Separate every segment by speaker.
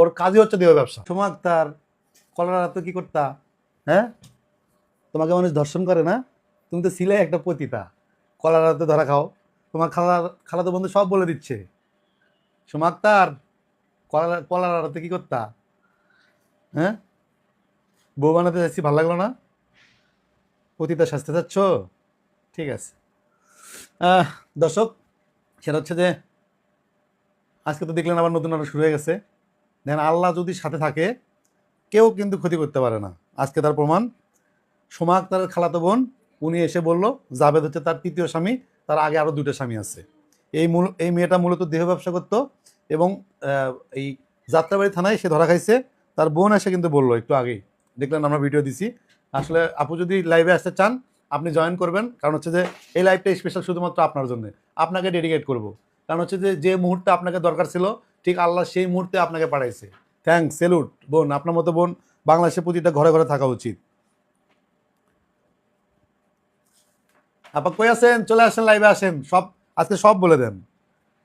Speaker 1: ওর কাজই হচ্ছে দেহ ব্যবসা। তোমার তার কলরা তো কি করতা? হ্যাঁ? তোমাকে মানুষ দর্শন করে না? তুমি তো ছিলে একটা পতিতা। কলারাতে ধরা খাও। তোমার খালা, খালাতো বন্ধু সব বলে দিচ্ছে। সোমাক তার কলার কলারাতে কি করতা? হ্যাঁ? বউ বানাতে যাচ্ছি ভালো লাগল না? পতিতা শাস্তে চাচ্ছ? ঠিক আছে। দর্শক, সেটা হচ্ছে যে আজকে তো দেখলেন আবার নতুন নাটক শুরু হয়ে গেছে। দেখেন আল্লাহ যদি সাথে থাকে, কেউ কিন্তু ক্ষতি করতে পারে না। আজকে তার প্রমাণ সোমা আক্তারের খালাতো বোন, উনি এসে বলল জাভেদ হচ্ছে তার তৃতীয় স্বামী, তার আগে আরও দুটো স্বামী আছে। এই মূল, এই মেয়েটা মূলত দেহ ব্যবসা করতো এবং এই যাত্রাবাড়ি থানায় সে ধরা খাইছে। তার বোন এসে কিন্তু বলল, একটু আগেই। দেখলেন আমরা ভিডিও দিছি। আসলে আপু যদি লাইভে আসতে চান, আপনি জয়েন করবেন। কারণ হচ্ছে যে, এই লাইভটা স্পেশাল শুধুমাত্র আপনার জন্য। আপনাকে ডেডিকেট করব। কারণ হচ্ছে যে যে মুহূর্তে আপনাকে দরকার ছিল ঠিক আল্লাহ সেই মুহূর্তে আপনাকে পাঠাইছে। থ্যাংকস সেলুট বোন, আপনার মতো বোন বাংলাদেশে প্রতিটা ঘরে ঘরে থাকা উচিত। আপা, কই আছেন? চলে আসেন লাইভে আসেন। সব, আজকে সব বলে দেন।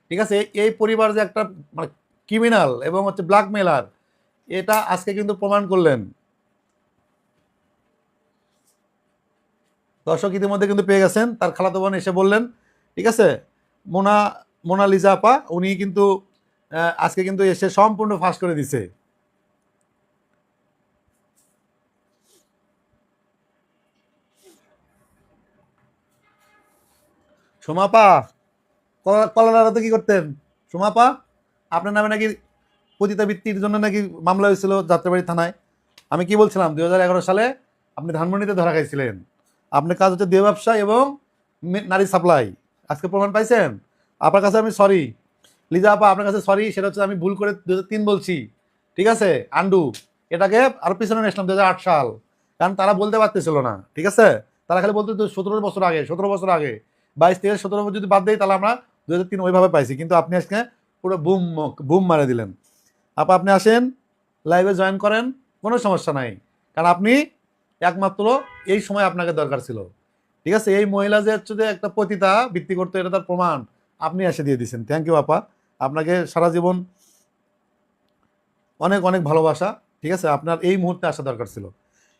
Speaker 1: ঠিক আছে? এই- পরিবার যে একটা মানে ক্রিমিনাল এবং হচ্ছে ব্ল্যাকমেলার এটা আজকে কিন্তু প্রমাণ করলেন। দর্শক ইতিমধ্যে কিন্তু পেয়ে গেছেন, তার খালাতো বোন এসে বললেন, ঠিক আছে? মোনা, মোনালিজা আপা, উনি কিন্তু আজকে কিন্তু এসে সম্পূর্ণ ফাঁস করে দিছে। সোমাপা কলারাতে কি করতেন? সোমাপা, আপনার নামে নাকি পতিতাবৃত্তির জন্য নাকি মামলা হয়েছিল যাত্রাবাড়ি থানায়। আমি কি বলছিলাম দু হাজার এগারো সালে আপনি ধানমন্ডিতে ধরা খাইছিলেন। আপনার কাজ হচ্ছে দেহ ব্যবসা এবং নারী সাপ্লাই। আজকে প্রমাণ পাইছেন? আপনার কাছে আমি সরি লিজা আপা, আপনার কাছে সরি সেটা হচ্ছে আমি ভুল করে দু তিন বলছি। ঠিক আছে? আন্ডু, এটাকে আরও পিছনে নিয়ে আসলাম দু সাল। কারণ তারা বলতে পারতেছিল না। ঠিক আছে? তারা খালি বলতে সতেরো বছর আগে, সতেরো বছর আগে। বাইশ থেকে সতেরো বছর যদি বাদ দেয় তাহলে আমরা দু হাজার তিন ওইভাবে পাইছি। কিন্তু আপনি আজকে পুরো বুম বুম মারে দিলেন। আপা, আপনি আসেন লাইভে জয়েন করেন, কোনো সমস্যা নাই। কারণ আপনি একমাত্র এই সময় আপনাকে দরকার ছিল। ঠিক আছে? এই মহিলা যে হচ্ছে যে একটা পতিতা বৃত্তি করতো, এটা তার প্রমাণ। আপনি এসে দিয়ে দিয়েছেন। থ্যাংক ইউ আপা। আপনাকে সারা জীবন অনেক অনেক ভালোবাসা, ঠিক আছে? আপনার এই মুহূর্তে আসা দরকার ছিল।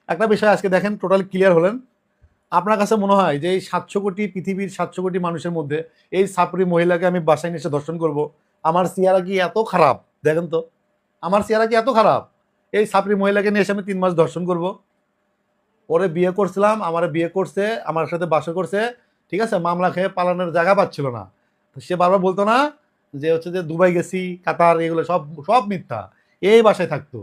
Speaker 1: একটা বিষয় আজকে দেখেন টোটাল ক্লিয়ার হলেন। আপনার কাছে মনে হয় যে এই সাতশো কোটি পৃথিবীর সাতশো কোটি মানুষের মধ্যে এই সাপরি মহিলাকে আমি বাসায় নিয়ে এসে দর্শন করব, আমার চেহারা কি এত খারাপ? দেখেন তো, আমার চেহারা কি এত খারাপ? এই সাপরি মহিলাকে নিয়ে এসে আমি তিন মাস দর্শন করব। পরে বিয়ে করছিলাম, আমার বিয়ে করছে, আমার সাথে বাসা করছে, ঠিক আছে? মামলা খেয়ে পালানোর জায়গা পাচ্ছিল না। সে বারবার বলতো না যে হচ্ছে যে দুবাই গেছি, কাতার, এগুলো সব সব মিথ্যা। এই বাসায় থাকতো।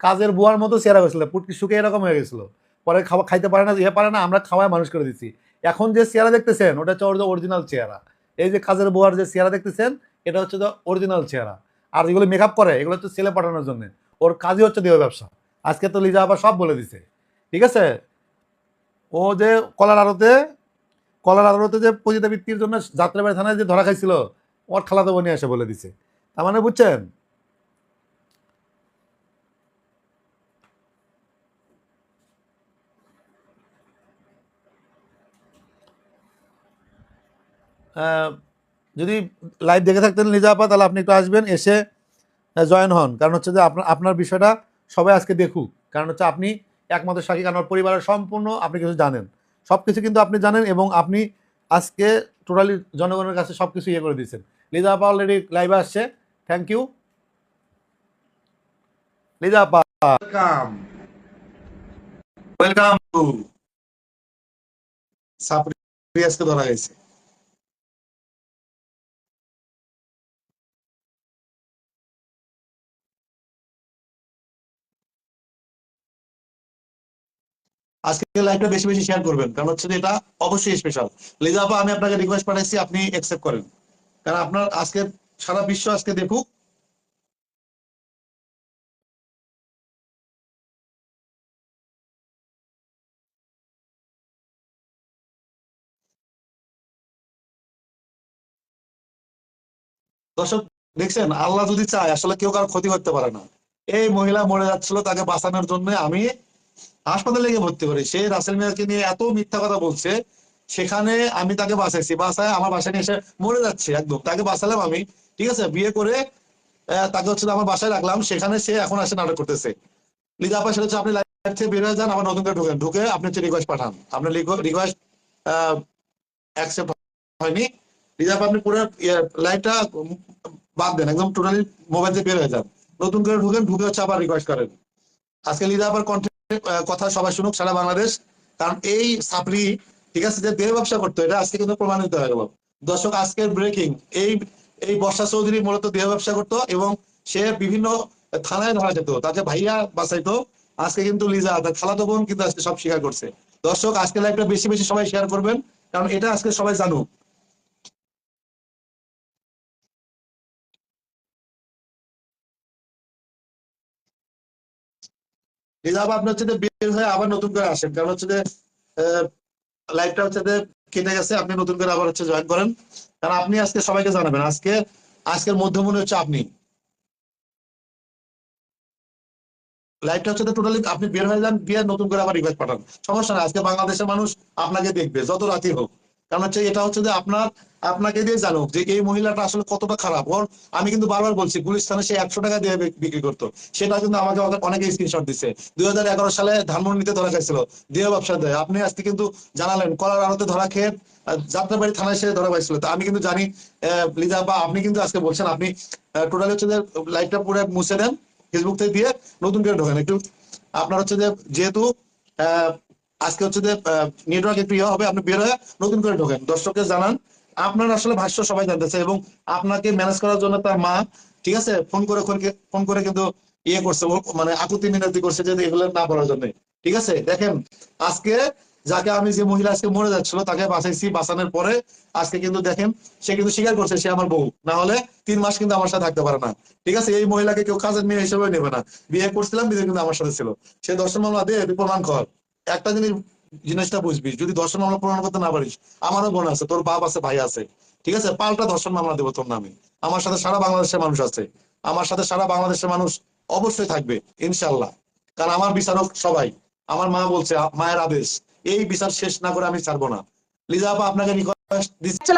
Speaker 1: কাজের বুয়ার মতো চেহারা হয়েছিল পুটকি শুকে এরকম হয়ে গেছিল। পরে খাওয়া, খাইতে পারে না ইয়ে পারে না, আমরা খাওয়ায় মানুষ করে দিচ্ছি এখন যে চেহারা দেখতেছেন, ওটা হচ্ছে অরিজিনাল চেহারা। এই যে কাজের বুয়ার যে চেহারা দেখতেছেন, এটা হচ্ছে অরিজিনাল চেহারা। আর যেগুলো মেকআপ করে, এগুলো হচ্ছে ছেলে পাঠানোর জন্য। ওর কাজই হচ্ছে দেহ ব্যবসা। আজকে তো লিজা আবার সব বলে দিছে। ঠিক আছে? ও যে কলার আড়তে কলার আড়তে যে পতিতাবৃত্তির জন্য যাত্রাবাড়ি থানায় যে ধরা খাইছিল ওর খালাতো বোনই এসে বলে দিছে। তার মানে বুঝছেন? যদি লাইভ দেখে থাকতেন লিজা আপা, তাহলে আপনি একটু আসবেন, এসে জয়েন হন। কারণ হচ্ছে যে আপনার আপনার বিষয়টা সবাই আজকে দেখুক। কারণ হচ্ছে আপনি একমাত্র সাক্ষী, কারণ পরিবারের সম্পূর্ণ আপনি কিছু জানেন। সব কিছু কিন্তু আপনি জানেন এবং আপনি আজকে টোটালি জনগণের কাছে সব কিছু ইয়ে করে দিয়েছেন। লিজা আপা অলরেডি লাইভে আসছে। থ্যাংক ইউ লিজা আপা ওয়েলকাম ওয়েলকাম টু সাপরি আজকে ধরা হয়েছে। আজকে লাইভটা বেশি বেশি শেয়ার করবেন, কারণ হচ্ছে যে এটা অবশ্যই স্পেশাল লিজা আপা আমি আপনাকে রিকোয়েস্ট পাঠাইছি, আপনি অ্যাকসেপ্ট করেন। কারণ আপনার আজকে, সারা বিশ্ব আজকে দেখুক। দর্শক, দেখছেন, আল্লাহ যদি চায়, আসলে কেউ কারও ক্ষতি করতে পারে না। এই মহিলা মরে যাচ্ছিল তাকে বাঁচানোর জন্য আমি হাসপাতালে গিয়ে ভর্তি করি। সে রাসেল মিয়াকে নিয়ে এত মিথ্যা কথা বলছে সেখানে আমি তাকে বাঁচাইছি। বাসায় আমার বাসায় নিয়ে এসে মরে যাচ্ছে একদম। তাকে বাঁচালাম আমি, ঠিক আছে? বিয়ে করে তাকে হচ্ছে আমার বাসায় রাখলাম। সেখানে সে এখন আসে নাটক করতেছে। লিজা আপা, সেটা হচ্ছে আপনি লাইভ থেকে বের যান, আবার নতুন করে ঢুকেন। ঢুকে আপনি হচ্ছে রিকোয়েস্ট পাঠান। আপনার রিকোয়েস্ট অ্যাকসেপ্ট হয়নি। লিজা আপা, আপনি পুরো লাইভটা বাদ দেন। একদম টোটালি মোবাইল থেকে বের হয়ে যান। নতুন করে ঢুকেন, ঢুকে হচ্ছে আবার রিকোয়েস্ট করেন। আজকে লিজা আপার কন্টেন্ট কথা সবাই শুনুক, সারা বাংলাদেশ। কারণ এই সাপড়ি ঠিক আছে, যে দেহ ব্যবসা করতো, এটা আজকে কিন্তু প্রমাণিত হয়ে গেল। দর্শক, আজকের ব্রেকিং এই এই বর্ষা চৌধুরী মূলত দেহ ব্যবসা করতো এবং সে বিভিন্ন থানায় ধরা যেত। তাকে ভাইয়া বাঁচাইতো, আজকে কিন্তু লিজা, তার খালাতো বোন কিন্তু আজকে সব স্বীকার করছে। দর্শক, আজকে লাইভটা বেশি বেশি সবাই শেয়ার করবেন, কারণ এটা আজকে সবাই জানুক। লিজা আপা আপনি হচ্ছে যে বের হয়ে আবার নতুন করে আসেন, কারণ হচ্ছে যে লাইভটা হচ্ছে যে কেটে গেছে, আপনি নতুন করে আবার হচ্ছে জয়েন করেন। কারণ আপনি আজকে সবাইকে জানাবেন, আজকে, আজকের মধ্যমণি হচ্ছে আপনি। লাইভটা হচ্ছে টোটালি আপনি বের হয়ে যান বিয়ে নতুন করে আবার রিকোয়েস্ট পাঠান। সমস্যা না আজকে বাংলাদেশের মানুষ আপনাকে দেখবে, যত রাতি হোক। কারণ হচ্ছে এটা হচ্ছে যে আপনার, আপনাকে দিয়ে জানুক যে এই মহিলাটা আসলে কতটা খারাপ। ওর আমি কিন্তু বারবার বলছি, গুলিস্তানে সে একশো টাকা দিয়ে বিক্রি করতো। সেটা কিন্তু আমাকে অনেক- স্ক্রিনশট দিচ্ছে দুই হাজার এগারো সালে ধানমন্ডিতে ধরা খাইছিল। দেহ ব্যবসা দেয়। আপনি আজকে কিন্তু জানালেন, কলার আড়তে ধরা খেয়ে যাত্রাবাড়ি থানায় সে ধরা পাইছিল তো আমি কিন্তু জানি লিজা বা আপনি কিন্তু আজকে বলছেন, আপনি টোটালি হচ্ছে যে লাইভটা পুরো মুছে দেন ফেসবুক থেকে দিয়ে নতুন করে ঢোকেন। একটু, আপনার হচ্ছে যে যেহেতু আজকে হচ্ছে যে নেটওয়ার্ক একটু ইয়ে হবে, আপনি বের হয়ে নতুন করে ঢোকেন। দর্শককে জানান, আপনার আসলে ভাষ্য সবাই জানতেছে এবং আপনাকে ম্যানেজ করার জন্য তার মা, ঠিক আছে ফোন করে ফোন করে কিন্তু ইয়ে করছে মানে আকুতি মিনতি করছে যে এগুলো না বলার জন্য। ঠিক আছে? দেখেন, আজকে যাকে আমি যে মহিলা আজকে মরে যাচ্ছিল, তাকে বাঁচাইছি, বাঁচানোর পরে আজকে কিন্তু দেখেন, সে কিন্তু স্বীকার করছে, সে আমার বউ। না হলে তিন মাস কিন্তু আমার সাথে থাকতে পারে না। ঠিক আছে? এই মহিলাকে কেউ কাজের মেয়ে হিসেবে নেবে না। বিয়ে করছিলাম কিন্তু আমার সাথে ছিল। সে দর্শন মামলা দিয়ে প্রমাণ কর। একটা জিনিস জিনিসটা বুঝবি যদি দর্শন মামলা প্রমাণ করতে না পারিস আমারও বোন আছে তোর বাপ আছে ভাই আছে ঠিক আছে? পাল্টা দর্শন মামলা দেবো তোর নামে। আমার সাথে সারা বাংলাদেশের মানুষ আছে। আমার সাথে সারা বাংলাদেশের মানুষ অবশ্যই থাকবে ইনশাল্লাহ কারণ আমার বিচারক সবাই আমার মা বলছে মায়ের আদেশ এই বিচার শেষ না করে আমি ছাড়বো না। লিজা আপা আপনাকে রিকোয়েস্ট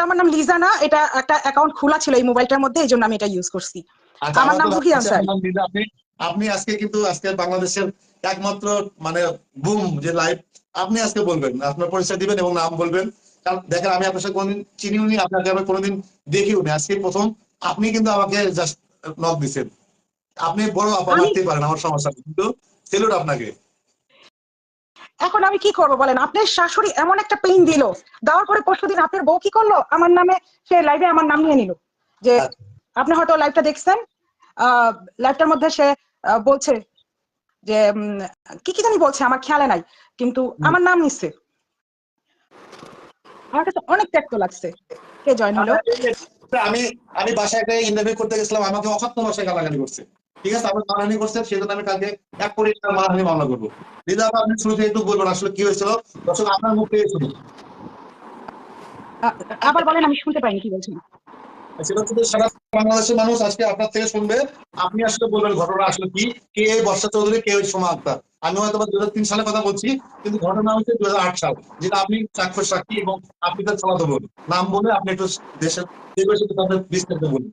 Speaker 2: আমার নাম লিজা না এটা একটা অ্যাকাউন্ট খোলা ছিল এই মোবাইলটার মধ্যে এই জন্য আমি এটা ইউজ করছি।
Speaker 1: আচ্ছা,
Speaker 2: আমার নাম আনসারি।
Speaker 1: আপনি আপনি আজকে কিন্তু আজকে বাংলাদেশের একমাত্র মানে বুম যে লাইভ আপনি আজকে বলবেন আপনার পরিচয় দিবেন এবং নাম বলবেন। কারণ দেখেন আমি আপনার সাথে কোনোদিন চিনিও নি আপনাকে আমি কোনোদিন দেখিও নি আজকে প্রথম আপনি কিন্তু আমাকে জাস্ট নক দিছেন। আপনি বড় আপা
Speaker 2: আমি-
Speaker 1: পারেন আমার সমস্যা কিন্তু সেলুট আপনাকে।
Speaker 2: এখন আমি কি করব বলেন? আপনার শাশুড়ি এমন একটা পেইন দিল। দেওয়ার পরে পরশুদিন আপনার বউ কি করল? আমার নামে সে লাইভে আমার নাম নিয়ে নিল। যে
Speaker 1: আচ্ছা।
Speaker 2: আপনি হয়তো লাইভটা দেখছেন। লাইভটার মধ্যে সে বলছে যে কি কি জানি বলছে আমার খেয়ালে নাই কিন্তু আমার নাম নিচ্ছে আমার কাছে অনেক ত্যাক্ত লাগছে। কে জয়েন হলো
Speaker 1: আমি আমি বাসায় একটা ইন্টারভিউ করতে গেছিলাম আমাকে অখাত্ম ভাষায় গালাগালি করছে। ঠিক আছে আমার মানহানি করছে সেজন্য আমি কালকে এক কোটি টাকার মানহানি মামলা করব। দিদা আপনি শুরু থেকে একটু বলবেন আসলে কি হয়েছিল? দর্শক আপনার মুখ থেকে শুনুন।
Speaker 2: আবার বলেন আমি শুনতে পাইনি কি বলছেন?
Speaker 1: সেটা হচ্ছে সারা বাংলাদেশের মানুষ আজকে আপনার থেকে শুনবে, আপনি আসলে বলবেন ঘটনা আসলে কি, কে বর্ষা চৌধুরী, কে ওই সোমা আক্তার? আমি হয়তো দু হাজার তিন সালে কথা বলছি, কিন্তু ঘটনা হচ্ছে দু হাজার আট সাল, যেটা আপনি চাক্ষুষ সাক্ষী এবং আপনি তার চালাতে বলুন নাম বলে আপনি একটু দেশের দেশের তাদের বিস্তারিত বলুন।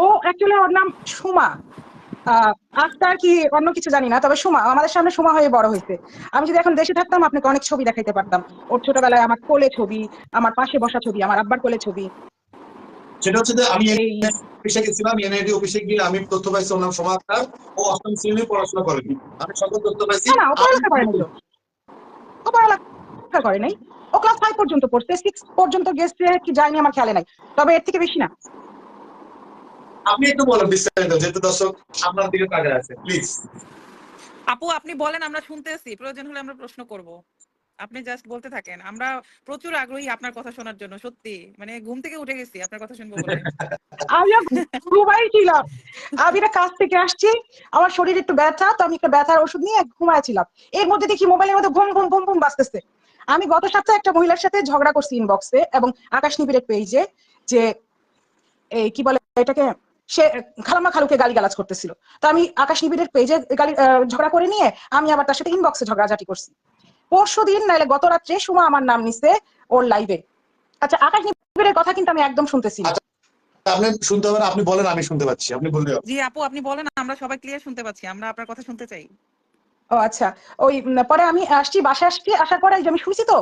Speaker 2: ও অ্যাকচুয়ালি ওর নাম সুমা। আক্তার কি অন্য কিছু জানি না, তবে সুমা, আমাদের সামনে সুমা হয়ে বড় হয়েছে। আমি যদি এখন দেশে থাকতাম, আপনাকে অনেক ছবি দেখাইতে পারতাম। ওর ছোটবেলায় আমার কোলে ছবি, আমার পাশে বসা ছবি, আমার আব্বার কোলে ছবি।
Speaker 1: সেটা হচ্ছে যে আমি
Speaker 2: এই
Speaker 1: অফিসে গেছিলাম এনআইডি অফিসে গিয়ে আমি তথ্য পাইছি ওর নাম ও অষ্টম শ্রেণি পড়াশোনা করেনি। আমি সকল তথ্য পাইছি।
Speaker 2: না না ও পড়ালেখা করেনি তো। ও পড়ালেখা করে নাই। ও ক্লাস ফাইভ পর্যন্ত পড়ছে সিক্স পর্যন্ত গেছে কি যায়নি আমার খেয়ালে নাই। তবে এর থেকে বেশি না।
Speaker 1: আপনি একটু বলেন বিস্তারিত যেহেতু দর্শক আপনার দিকে তাকায় আছে প্লিজ
Speaker 3: আপু আপনি বলেন আমরা শুনতেছি। প্রয়োজন হলে আমরা প্রশ্ন করব। আপনি জাস্ট বলতে থাকেন, আমরা প্রচুর আগ্রহী আপনার কথা শোনার জন্য, সত্যি। মানে ঘুম থেকে উঠে গেছি, আপনার কথা শুনব বলে।
Speaker 2: আমিও ঘুমাই ছিলাম। আমি একটা কাজ থেকে আসছি, আমার শরীর একটু ব্যথা, তো আমি একটা ব্যথার ওষুধ নিয়ে ঘুমাইছিলাম। এর মধ্যে দেখি মোবাইলের মধ্যে ঘুম ঘুম ঘুম ঘুম বাজতেছে। আমি গত সপ্তাহে একটা মহিলার সাথে ঝগড়া করছি ইনবক্সে এবং আকাশ নিবিড়ের পেজে যে, এই কি বলে এটাকে, সে খালামা খালুকে গালিগালাজ করতেছিল। তো আমি আকাশ নিবিড়ের পেজে গালি ঝগড়া করে নিয়ে আমি আবার তার সাথে ইনবক্সে ঝগড়াঝাটি করছি। পরশু দিন নাইলে গত রাত্রে সুমা আমার নাম নিছে ওর লাইভে আচ্ছা আকাশ নিবিড়ের কথা কিন্তু আমি একদম শুনতেছি না।
Speaker 1: আপনি শুনতে পারেন আপনি বলেন আমি শুনতে পাচ্ছি আপনি বললে হবে।
Speaker 3: জি আপু আপনি বলেন আমরা সবাই ক্লিয়ার শুনতে পাচ্ছি আমরা আপনার কথা শুনতে চাই
Speaker 2: ও আচ্ছা ওই পরে আমি আসছি বাসায় আসছি আসার পরে আমি শুয়েছি তো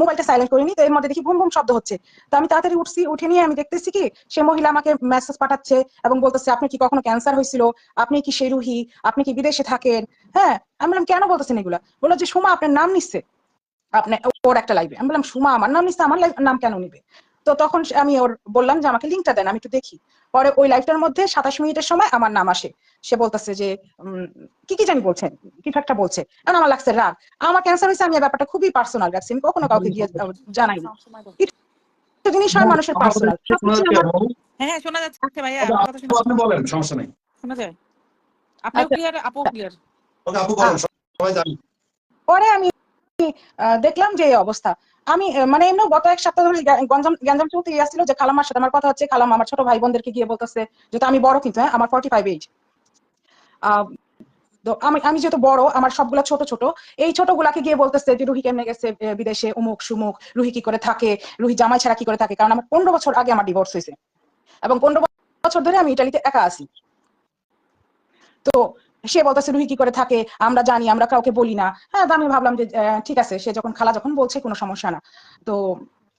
Speaker 2: মোবাইলটা সাইলেন্ট করিনি, তো এর মধ্যে দেখি বুম বুম শব্দ হচ্ছে। তো আমি তাড়াতাড়ি উঠছি, উঠে নিয়ে আমি দেখতেছি কি, সে মহিলা আমাকে মেসেজ পাঠাচ্ছে এবং বলতেছে, আপনি কি কখনো ক্যান্সার হয়েছিল? আপনি কি সেই রুহি আপনি কি বিদেশে থাকেন? হ্যাঁ আমি বললাম, কেন বলতেছেন এগুলা? বলল যে, সুমা আপনার নাম নিচ্ছে আপনার ওর একটা লাইভে আমি বললাম, সুমা, আমার নাম নিচ্ছে আমার নাম কেন নিবে? তো তখন আমি ওর বললাম যে, আমাকে লিঙ্কটা দেন, আমি একটু দেখি। পরে ওই লাইভটার মধ্যে সাতাশ মিনিটের সময় আমার নাম আসে। সে বলতেছে যে উম, কি কি জানি বলছেন কিছু একটা বলছে। এখন আমার লাগছে রাগ। আমার ক্যান্সার হয়েছে আমি ব্যাপারটা খুবই পার্সোনাল রাখছি আমি কখনো কাউকে গিয়ে জানাই কিছু জিনিস হয় মানুষের পার্সোনাল?
Speaker 3: হ্যাঁ হ্যাঁ শোনা যাচ্ছে। আচ্ছা ভাইয়া
Speaker 1: আপু, আপনি বলেন সমস্যা নেই।
Speaker 3: শোনা যায়? আপনিও
Speaker 2: আচ্ছা।
Speaker 3: ক্লিয়ার আপু ক্লিয়ার
Speaker 1: ওকে আপু বলেন সবাই জানি।
Speaker 2: পরে আমি দেখলাম যে এই অবস্থা। আমি মানে এমনি গত এক সপ্তাহ ধরে গঞ্জাম গ্যাঞ্জাম চলতে আসছিল যে খালামার সাথে। আমার কথা হচ্ছে খালাম আমার ছোট ভাই বোনদেরকে গিয়ে বলতেছে যেটা আমি বড় কিন্তু হ্যাঁ? আমার ফর্টি ফাইভ এইজ আমি আমি যেহেতু বড়, আমার সবগুলা ছোট ছোট, এই ছোটগুলাকে গিয়ে বলতেছে যে, রুহি কেমনে গেছে বিদেশে? উমুক, সুমুক, রুহি কি করে থাকে? রুহি জামাই ছাড়া কি করে থাকে? কারণ আমার পনেরো বছর আগে আমার ডিভোর্স হয়েছে। এবং পনেরো বছর ধরে আমি ইটালিতে একা আছি। তো সে বলতেছে, রুহি কি করে থাকে? আমরা জানি, আমরা কাউকে বলি না। হ্যাঁ আমি ভাবলাম যে ঠিক আছে। সে যখন খালা যখন বলছে, কোনো সমস্যা না। তো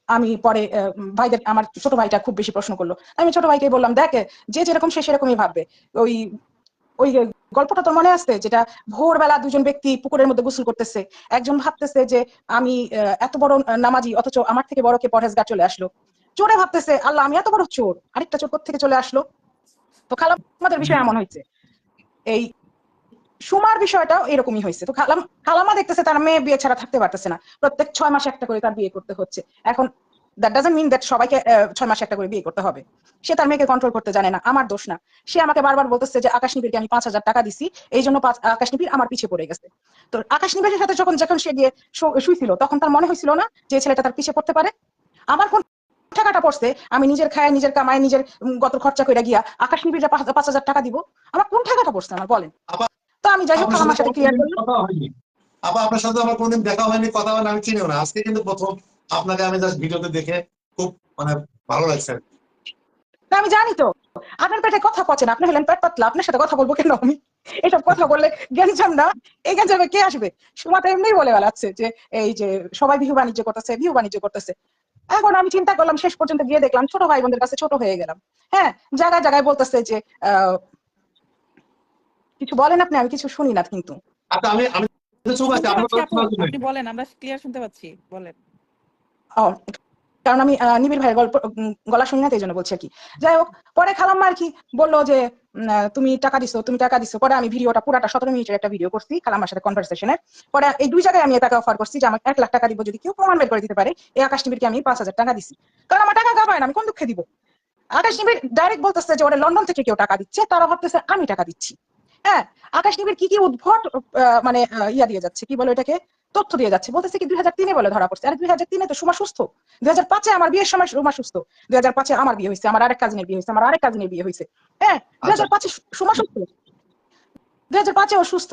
Speaker 2: আমি পরে ভাইদের, আমার ছোট ভাইটা খুব বেশি প্রশ্ন করল। আমি ছোট ভাইকে বললাম, দেখ, যে যেরকম সে সেরকমই ভাববে। ওই ওই গল্পটা তো মনে আছে? যেটা ভোরবেলা দুজন ব্যক্তি পুকুরের মধ্যে গোসল করতেছে। একজন ভাবতেছে যে, আমি এত বড় নামাজি, অথচ আমার থেকে বড় কে পরহেজগার চলে আসলো। চোরে ভাবতেছে, আল্লাহ, আমি এত বড় চোর, আরেকটা চোর থেকে চলে আসলো? তো খালাম, আমাদের বিষয় এমন হয়েছে। এই সুমার বিষয়টাও এরকমই হয়েছে। তো খালাম খালামা দেখতেছে তার মেয়ে বিয়ে ছাড়া থাকতে পারতেছে না। প্রত্যেক ছয় মাসে একটা করে তার বিয়ে করতে হচ্ছে। এখন দ্যাট ডাজন্ট মিন দ্যাট সবাইকে ছয় মাসে একটা করে বিয়ে করতে হবে। সে তার মেয়েকে কন্ট্রোল করতে জানে না আমার দোষ না। সে আমাকে বারবার বলতেছে যে আকাশ নিবিড়কে আমি পাঁচ হাজার টাকা দিছি এই জন্য আকাশ নিবিড় আমার পিছিয়ে পড়ে গেছে। তো আকাশ নিবিড়ের সাথে যখন যখন সে গিয়ে শুইছিল তখন তার মনে হয়েছিল না যে ছেলেটা তার পিছিয়ে পড়তে পারে। আমার কোন টাকাটা পড়ছে আমি নিজের খায় নিজের কামায় নিজের গত খরচা করে গিয়া আকাশ নিবিড়ে পাঁচ হাজার টাকা দিব আমার কোন টাকাটা পড়ছে আমার বলেন? তো আমি যাই হোক আমার
Speaker 1: সাথে
Speaker 2: ক্লিয়ার
Speaker 1: কথা আপনার সাথে আমার কোনদিন দেখা হয়নি কথা হয়নি আমি চিনিও না। আজকে কিন্তু প্রথম আপনাকে আমি জাস্ট ভিডিওতে দেখে খুব মানে ভালো লাগছে
Speaker 2: আমি জানি তো। আপনার পেটে কথা পচে না। আপনি হলেন পেট পাতলা। আপনার সাথে কথা বলব কেন আমি? এসব কথা বললে গ্যাঞ্জাম না? এই গ্যাঞ্জামে কে আসবে? সুমাতা এমনি বলে বেড়াচ্ছে যে এই যে সবাই বিহু বাণিজ্য করতেছে বিহু বাণিজ্য করতেছে। এখন আমি চিন্তা করলাম শেষ পর্যন্ত গিয়ে দেখলাম ছোট ভাই বোনদের কাছে ছোট হয়ে গেলাম। হ্যাঁ জায়গায় জায়গায় বলতেছে যে আহ, কিছু বলেন আপনি? আমি কিছু শুনি না কিন্তু।
Speaker 1: আচ্ছা।
Speaker 3: আপনি বলেন আমরা ক্লিয়ার শুনতে পাচ্ছি বলেন।
Speaker 2: কারণ আমি নিবিড় ভাইয়ের গল্প গলা শুনি না তাই জন্য বলছি আর কি। যাই হোক, পরে খালাম্মা আর কি বলল যে তুমি টাকা দিছো, তুমি টাকা দিছো। পরে আমি ভিডিওটা পুরাটা সতেরো মিনিটের একটা ভিডিও করছি খালাম্মার সাথে কনভারসেশনের পরে এই দুই জায়গায় আমি তাকে অফার করছি যে, আমাকে এক লাখ টাকা দিব যদি কেউ প্রমাণ বের করে দিতে পারে, এই আকাশ নিবিড়কে আমি পাঁচ হাজার টাকা দিছি। কারণ আমার টাকা গাবায় না, আমি কোন দুঃখে দিব? আকাশ নিবিড় ডাইরেক্ট বলতেছে যে, ওরা লন্ডন থেকে কেউ টাকা দিচ্ছে, তারা ভাবতেছে আমি টাকা দিচ্ছি। হ্যাঁ আকাশ নিবিড় কি কি উদ্ভট মানে ইয়া দিয়ে যাচ্ছে, কি বলে এটাকে তথ্য দিয়ে যাচ্ছে। বলতেছে কি দুই হাজার তিনে বলে ধরা পড়ছে। আরে দুই হাজার তিনে তো সুমা সুস্থ। দুই হাজার পাঁচে আমার বিয়ের সময় সুমা সুস্থ। দুই হাজার পাঁচে আমার বিয়ে হয়েছে আমার আরেক কাজিনের বিয়ে হয়েছে আমার আরেক কাজিনের বিয়ে হয়েছে। হ্যাঁ দুই হাজার পাঁচে সুমা সুস্থ। দুই হাজার পাঁচে ও সুস্থ।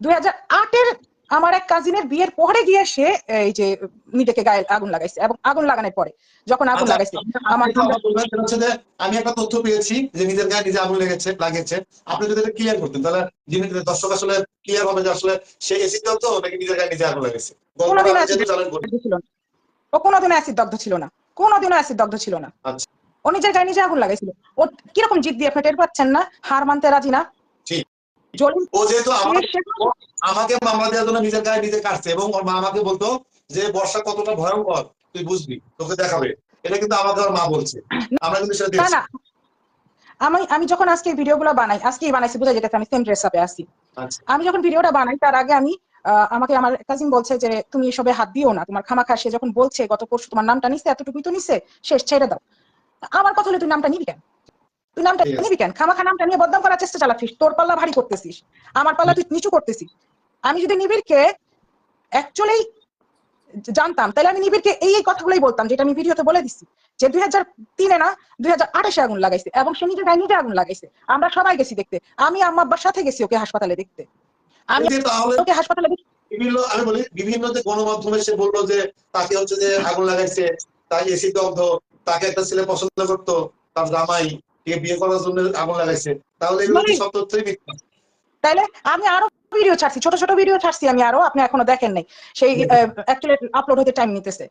Speaker 2: দুই হাজার আটের আমার এক কাজিনের বিয়ের পরে গিয়ে সে এই যে নিজেকে গায়ে আগুন লাগাইছে এবং আগুন লাগানোর পরে যখন আগুন
Speaker 1: আচ্ছা,
Speaker 2: লাগাইছে আমার
Speaker 1: আমি একটা তথ্য পেয়েছি যে নিজের গায়ে নিজে আগুন লেগেছে লাগিয়েছে। আপনি যদি এটা ক্লিয়ার করতেন তাহলে যিনি দর্শক আসলে ক্লিয়ার হবে যে আসলে সে এসিড দগ্ধ নাকি নিজের গায়ে নিজে আগুন লেগেছে।
Speaker 2: ছিল না। ও কোনোদিনও অ্যাসিড দগ্ধ ছিল না। কোনোদিনও অ্যাসিড দগ্ধ ছিল না।
Speaker 1: আচ্ছা।
Speaker 2: ও নিজের গায়ে নিজে আগুন লাগাইছিল। ও কীরকম জিদ দিয়ে আপনি টের পাচ্ছেন না? হার মানতে রাজি না?
Speaker 1: ও যেহেতু আমাকে মামলা দেওয়ার জন্য নিজের গায়ে নিজে কাটছে এবং ওর মা আমাকে বলতো যে বর্ষা কতটা ভয়ঙ্কর তুই বুঝবি তোকে দেখাবে। এটা কিন্তু আমাকে ওর মা বলছে। আমরা কিন্তু সেটা দেখছি
Speaker 2: আমি আমি যখন আজকে ভিডিওগুলো বানাই আজকেই বানাইছি বোঝা যেতেছে আমি সেম ড্রেস আপে আসি। আমি যখন ভিডিওটা বানাই তার আগে আমি আমাকে আমার কাজিন বলছে যে তুমি এসবে হাত দিও না তোমার খামাখা। সে যখন বলছে গত পরশু তোমার নামটা নিছে এতটুকুই তো নিছে শেষ ছেড়ে দাও। আমার কথা হলো তুই নামটা নিবি কেন? তুই নামটা. নিবি কেন? খামাখা নামটা নিয়ে বদনাম করার চেষ্টা চালাচ্ছিস। তোর পাল্লা ভারী করতেছিস। আমার পাল্লা তুই নিচু করতেছিস। আমি যদি নিবিড়কে অ্যাকচুয়ালি জানতাম তাহলে আমি নিবিড়কে এই এই কথাগুলোই বলতাম যেটা আমি ভিডিওতে বলে দিচ্ছি যে দুই হাজার তিনে না দুই হাজার আঠাশে আগুন লাগাইছে এবং সে নিজে নিজে আগুন লাগাইছে। আমরা সবাই গেছি দেখতে। আমি আম্মা আব্বার সাথে গেছি ওকে হাসপাতালে দেখতে। আমি ওকে হাসপাতালে
Speaker 1: বিভিন্ন আমি বলি বিভিন্ন যে গণমাধ্যমে সে বলল যে তাকে হচ্ছে যে আগুন লাগাইছে তাই এসি দগ্ধ তাকে একটা ছেলে পছন্দ করতো তার জামাই। কে বিয়ে করার জন্য আগুন লাগাইছে। তাহলে এগুলো
Speaker 2: মানে-
Speaker 1: সব তথ্যই মিথ্যা?
Speaker 2: তাইলে আমি আরও ভিডিও ছাড়ছি ছোট ছোট ভিডিও ছাড়ছি আমি আরও আপনি এখনও দেখেন নাই। সেই অ্যাকচুয়ালি আপলোড হতে টাইম নিতেছে।